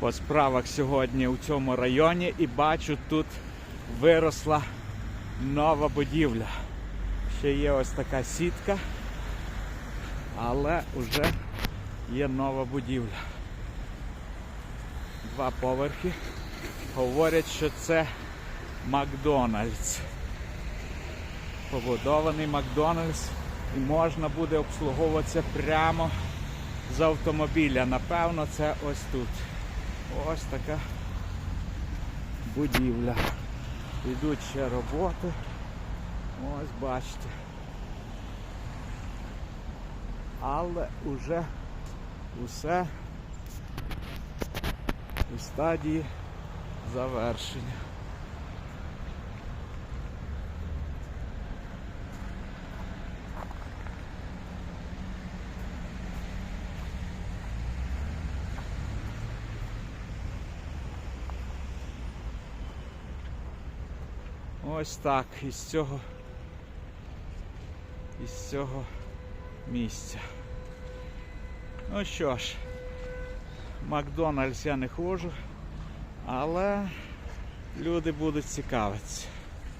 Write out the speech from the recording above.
по справах сьогодні у цьому районі і бачу, тут виросла нова будівля. Ще є ось така сітка, але вже є нова будівля. Два поверхи. Говорять, що це Макдональдс. Побудований Макдональдс і можна буде обслуговуватися прямо з автомобіля. Напевно, це ось тут. Ось така будівля. Йдуть ще роботи. Ось бачите. Але уже усе у стадії завершення. Ось так із цього із цього місця. Ну що ж, Макдональдс я не ходжу, але люди будуть цікавитися.